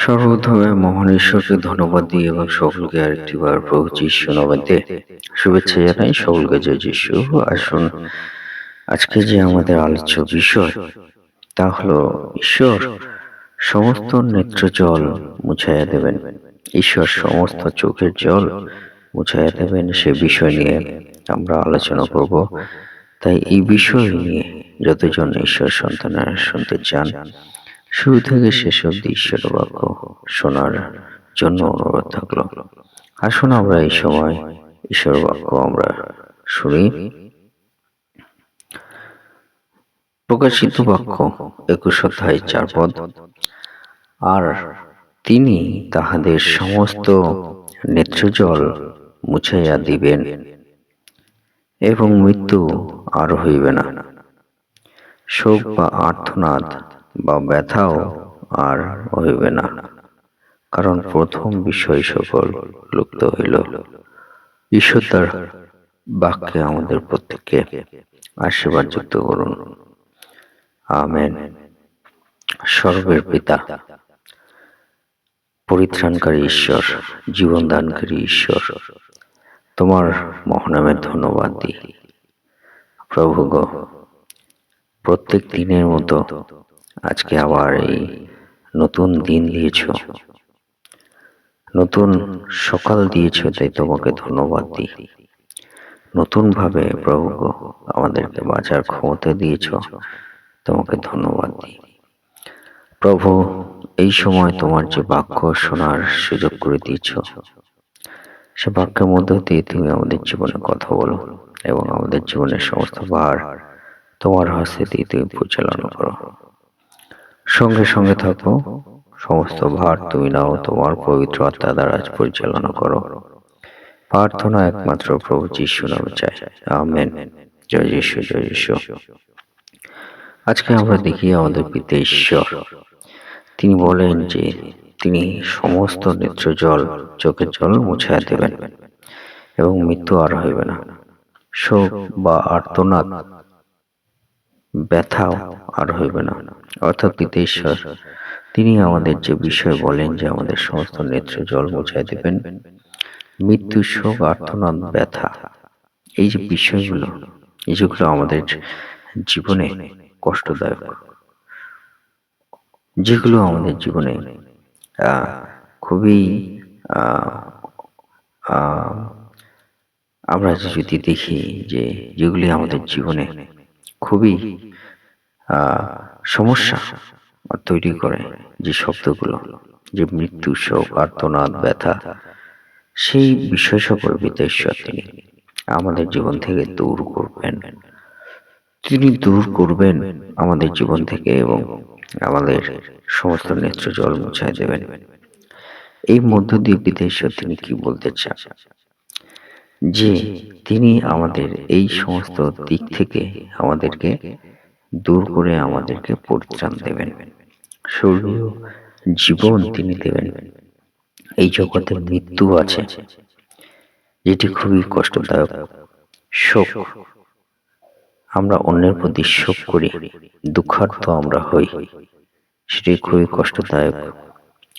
সর্বপ্রথমে মহান ঈশ্বরকে ধন্যবাদ দিই এবং সকলকে আরেকটি বার প্রভু যিশু নামেতে শুভেচ্ছা জানাই। সকলকে জয় যিশু। আসুন, আজকে যে আমাদের আলোচ্য বিষয়, তা হলো ঈশ্বর সমস্ত নেত্র জল মুছাইয়া দেবেন। ঈশ্বর সমস্ত চোখের জল মুছাইয়া দেবেন সে বিষয় নিয়ে আমরা আলোচনা করব। তাই এই বিষয় নিয়ে যতজন ঈশ্বর সন্তানেরা শুনতে চান শুরু থেকে শেষ অব্দি ঈশ্বর বাক্য শোনার জন্য অনুরোধ থাকল। আসুন আমরা এই সময় ঈশ্বর বাক্য আমরা শুনি। প্রকাশিত বাক্য একুশ অধ্যায় চার পদ। আর তিনি তাহাদের সমস্ত নেত্রজল মুছাইয়া দিবেন এবং মৃত্যু আর হইবে না। শোক বা আর্থনাদ বা ব্যথাও আর হইবে না। কারণ প্রথম বিষয় সকল লুপ্ত হইল। ঈশ্বর বাক্যে আমাদের প্রত্যেককে আশীর্বাদ যুক্ত করুন। আমেন। সর্বের পিতা, পরিত্রাণকারী ঈশ্বর, জীবনদানকারী ঈশ্বর, তোমার মহানামের ধন্যবাদ দিই। প্রভু গো প্রত্যেক দিনের মতো আজকে আবার এই নতুন দিন দিয়েছ। নতুন সকাল দিয়েছ, তাই তোমাকে ধন্যবাদ দিই। নতুনভাবে প্রভু আমাদেরকে বাঁচার ক্ষমতা দিয়েছ, তোমাকে ধন্যবাদ দিই। প্রভু, এই সময় তোমার যে বাক্য শোনার সুযোগ করে দিয়েছ, সে বাক্যের মধ্য দিয়ে তুমি আমাদের জীবনে কথা বলো এবং আমাদের জীবনের সমস্ত ভার তোমার হস্তে দিয়ে তুমি পরিচালনা করো। সঙ্গে সঙ্গে থাকো। সমস্ত ভার তুমি নাও, তোমার পবিত্র আত্মা দ্বারা পরিচালনা করো। প্রার্থনা একমাত্র প্রভু যিশু নামে চাই। আমেন। জয় যিশু জয় যিশু। আজকে আমরা দেখি আমাদের পিতা ঈশ্বর। তিনি বলেন যে, তিনি সমস্ত নেত্র জল চোখের জল মুছাইয়া দেবেন এবং মৃত্যু আর হইবে না। শোক বা আর্তনাদ ব্যথাও আর হইবে না। অর্থাৎ পিতেশ্বর তিনি আমাদের যে বিষয় বলেন যে আমাদের সমস্ত নেত্র জল মুছাই দেবেন, মৃত্যু, শোক আর্থনাদ ব্যথা, এই যে বিষয়গুলো এই যেগুলো আমাদের জীবনে কষ্টদায়ক। যেগুলো আমাদের জীবনে খুবই আমরা যদি দেখি যে যেগুলি আমাদের জীবনে খুবই সমস্যা তৈরি করে যে শব্দগুলো, যে মৃত্যু, শোক, আর্তনাদ, ব্যথা, সেই বিষয় সকল বিদেশ্বর তিনি আমাদের জীবন থেকে দূর করবেন। তিনি দূর করবেন আমাদের জীবন থেকে এবং আমাদের সমস্ত নেত্র জল মুছায় দেবেন। এই মধ্য দিয়ে বিদেশ্বর তিনি কি বলতে চান? যে তিনি আমাদের এই সমস্ত দিক থেকে আমাদেরকে দূর করে আমাদেরকে পরিত্রাণ দেবেন। স্বর্গীয় জীবন তিনি দেবেন। এই জগতে মৃত্যু আছে, যেটি খুবই কষ্টদায়ক। শোক, আমরা অন্যের প্রতি শোক করি দুঃখার্থ আমরা হই, সেটি খুবই কষ্টদায়ক।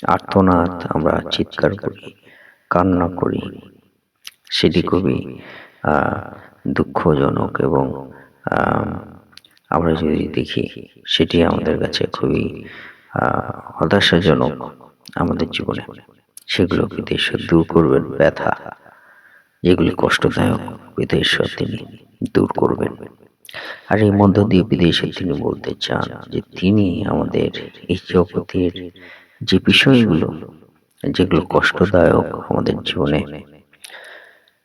আর্তনাদ আমরা চিৎকার করি, কান্না করি সেটি খুবই দুঃখজনক এবং আমরা যদি দেখি সেটি আমাদের কাছে খুবই হতাশাজনক আমাদের জীবনে। সেগুলো বিদেশ্বর দূর করবেন ব্যথা। যেগুলি কষ্টদায়ক বিদেশ্বর তিনি দূর করবেন। আর এই মধ্য দিয়ে বিদেশে তিনি বলতে চান যে তিনি আমাদের এই জগতের যে বিষয়গুলো যেগুলো কষ্টদায়ক আমাদের জীবনে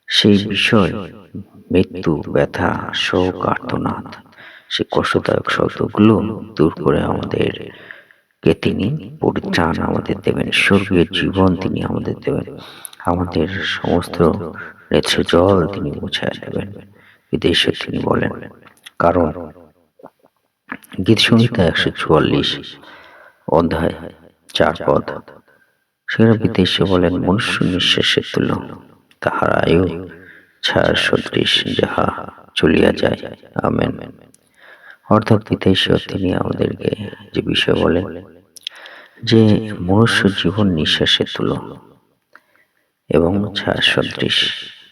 সেই বিষয়, মৃত্যু, ব্যথা, শোক, আর্তনাদ, সে কষ্টদায়ক শব্দগুলো দূর করে আমাদের, কে তিনি পরিত্রাণ আমাদের দেবেন, স্বর্গীয় জীবন তিনি আমাদের দেবেন, আমাদের সমস্ত নেত্র জল তিনি মুছে দেবেন, বিদেশে তিনি বলেন। কারণ গীত সংহিতা একশো চুয়াল্লিশ, অধ্যায় চার পদ, সেখানে বিদেশে বলেন, মনুষ্য নিঃশ্বাসের তুল্য। তাহার আয়ু ছায়ার সদৃশ যাহা চলিয়া যায়, আমেন। অর্থাৎ পিতা তিনি আমাদেরকে যে বিষয় বলেন, যে মনুষ্য জীবন নিঃশ্বাসের তুলো, এবং ছায়া সদৃশ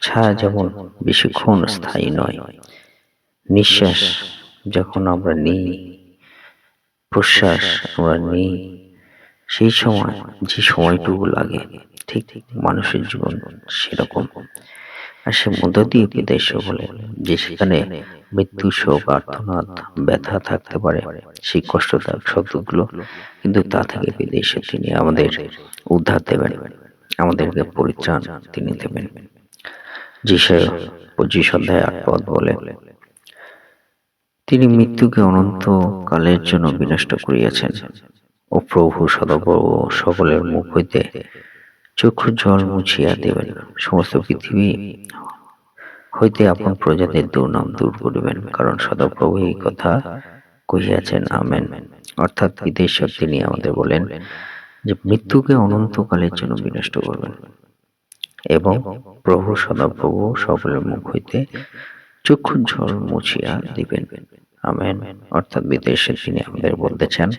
ছায়া যেমন বেশিক্ষণ স্থায়ী নয়, নিঃশ্বাস যখন আমরা নিই, প্রশ্বাস আমরা নিই, সেই সময় যে সময়টুকু লাগে ঠিক মানুষের জীবন সেরকম। আর সে মধ্য দিয়ে বিদেশ বলে যে সেখানে মৃত্যু, শোক আর্থনাদ ব্যথা থাকতে পারে, সেই কষ্টদায়ক শব্দগুলো কিন্তু তা থেকে বিদেশে তিনি আমাদের উদ্ধার দেবেন, আমাদেরকে পরিত্রাণ তিনি দেবেন। যিশয় পঁচিশ অধ্যায় আট পদ বলে, তিনি মৃত্যুকে অনন্ত কালের জন্য বিনষ্ট করিয়াছেন ও প্রভু সদপ্রভু সকলের মুখ হইতে চক্ষু জল মুছিয়া দেবেন। সমস্ত পৃথিবী হইতে আপন প্রজাদের দুর্নাম দূর করিবেন। কারণ সদপ্রভু এই কথা কহিয়াছেন আমেন। অর্থাৎ বিদেশ্বর তিনি আমাদের বলেন যে মৃত্যুকে অনন্তকালের জন্য বিনষ্ট করবেন। এবং প্রভু সদাপ্রভু সকলের মুখ হইতে চক্ষু জল মুছিয়া দিবেন। আমেন। অর্থাৎ বিদেশে তিনি আমাদের বলতে চান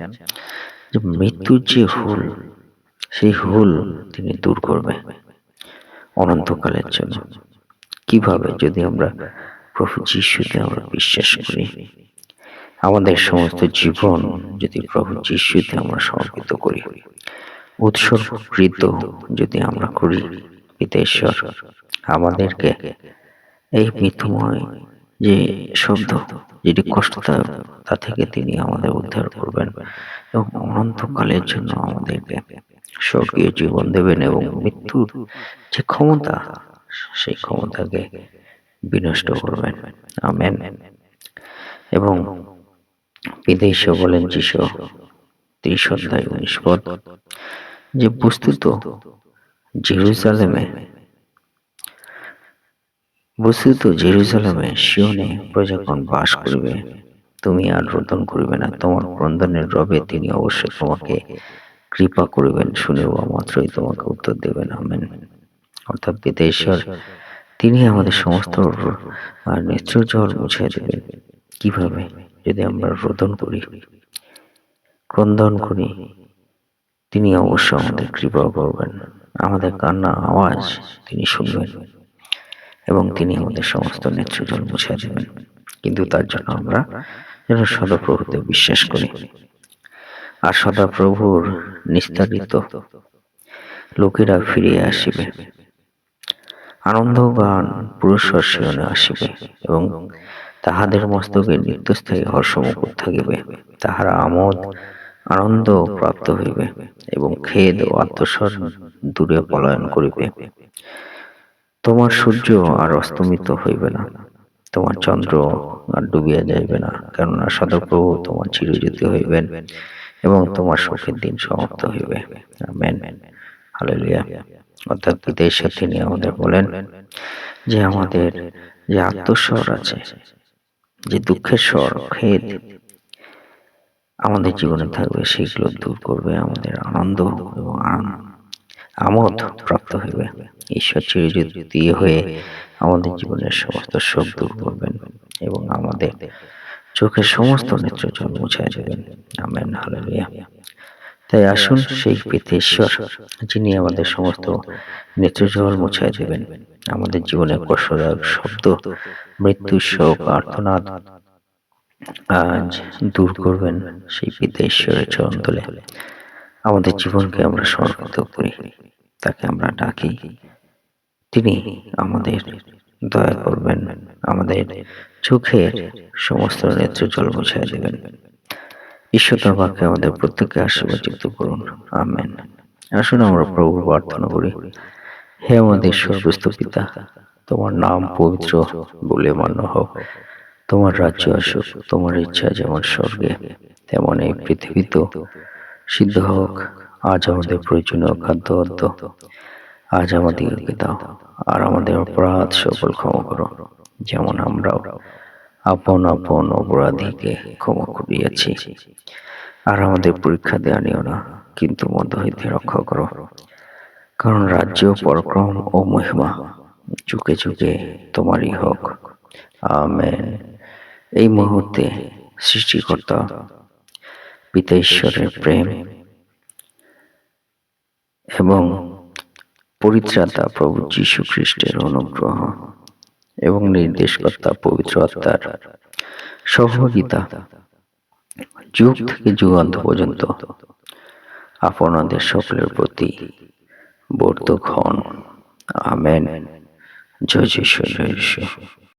যে মৃত্যুর যে হুল সেই হুল তিনি দূর করবে অনন্তকালের জন্য। কীভাবে যদি আমরা প্রভু যিশুতে আমরা বিশ্বাস করি? আমাদের সমস্ত জীবন যদি প্রভু যিশুতে আমরা সমর্পিত করি, উৎসর্গকৃত যদি আমরা করি, পিতেশ্বর, আমাদেরকে এই মৃত্যুময় যে শব্দ, যেটি কষ্টদায়ক, তা থেকে তিনি আমাদের উদ্ধার করবেন এবং অনন্তকালের জন্য আমাদেরকে স্বর্গীয় জীবন দেবেন এবং মৃত্যুর যে ক্ষমতা, সেই ক্ষমতাকে বিনষ্ট করবেন। আমেন। এবং বিদেশ বলেন যিশু, ত্রিশ অধ্যায় উনিশ পদ, যে বস্তুত জেরুজালেমে বস্তুত জেরুজালেমে শিওনে প্রজাগণ বাস করবে। তুমি আর রোদন করবে না। তোমার ক্রন্দনের রবে তিনি অবশ্যই তোমাকে কৃপা করিবেন, শুনিবা মাত্রই তোমাকে উত্তর দেবেন, আমেন। অর্থাৎ পিতেশ্বর তিনি আমাদের সমস্ত নেত্র জল মুছে দেবেন। কীভাবে? যদি আমরা রোদন করি, ক্রন্দন করি, তিনি অবশ্য আমাদের কৃপা করবেন, আমাদের কান্না, আওয়াজ তিনি শুনবেন এবং তিনি আমাদের সমস্ত নেত্র জল মুছে দেবেন। কিন্তু তার জন্য আমরা যেন সদাপ্রভুতে বিশ্বাস করি। আর সদাপ্রভুর নিস্তারিত লোকেরা ফিরিয়ে আসিবে। আনন্দ গান শিরণে আসিবে এবং তাহাদের মস্তকে নিত্যস্থায়ী হর্ষমুকুট থাকিবে। তাহারা আমোদ, আনন্দ প্রাপ্ত হইবে এবং খেদ ও আত্মস্বর দূরে পলায়ন করিবে। তোমার সূর্য আর অস্তমিত হইবে না, তোমার চন্দ্র আর ডুবিয়া যাইবে না, কেননা সদপ্রভু তোমার চিরজ্যোতি হইবেন। এবং তোমার সুখের দিন সমাপ্ত হইবে। আমেন। হালেলুয়া। অর্থাৎ বিদেশের তিনি আমাদের বলেন যে আমাদের যে আত্মস্বর আছে যে দুঃখের স্বর খেদ আমাদের জীবনে থাকবে সেগুলো দূর করবে আমাদের আনন্দ এবং আমোদ প্রাপ্ত হইবে। ঈশ্বর চিরজ্যোতি হয়ে আমাদের জীবনের সমস্ত শোক দূর করবেন এবং আমাদের চোখের সমস্ত নেত্র জল মুছাই দেবেন আমেন হালেলুয়া। তাই আসুন সেই পিতেশ্বর যিনি আমাদের সমস্ত নেত্রজল মুছাই দেবেন। আমাদের জীবনে কষ্টদায়ক শব্দ মৃত্যু শোক আর্থনাদ আজ দূর করবেন সেই পিতা ঈশ্বরের চরণ তোলে আমাদের জীবনকে আমরা সমর্পিত করি। তাকে আমরা ডাকি। তিনি আমাদের দয়া করবেন, আমাদের চোখের সমস্ত নেত্র জল মুছাই দেবেন। ঈশ্বর বাক্যে আমাদের প্রত্যেককে আশীর্বাদিত করুন। আমেন। আসুন আমরা প্রভুর প্রার্থনা করি। হে আমাদের সর্বস্ত পিতা, তোমার নাম পবিত্র বলে মান্য হোক তোমার রাজ্য আসুক, তোমার ইচ্ছা যেমন স্বর্গে, তেমন এই পৃথিবীতেও। সিদ্ধ হোক, আজ আমাদের প্রয়োজনীয় খাদ্য অদ্য আজ আমাদেরকে দাও আর আমাদের অপরাধ সকল ক্ষমা করো। যেমন আমরাও আপন আপন অপরাধীকে ক্ষমা করিয়াছি। আর আমাদের পরীক্ষা দেওয়া নিও না, কিন্তু মধ্য হইতে রক্ষা করো। কারণ রাজ্য, পরক্রম ও মহিমা যুগে যুগে তোমারই হোক। আমেন। এই মুহূর্তে সৃষ্টিকর্তা, পিতা ঈশ্বরের প্রেম এবং পরিত্রাতা প্রভু যীশু খ্রিস্টের অনুগ্রহ এবং নির্দেশকর্তা পবিত্র আত্মার সহযোগিতা। যুগ থেকে যুগান্ত পর্যন্ত আপনাদের সকলের প্রতি বর্তক্ষণ আমেন। জয় যিশু জয়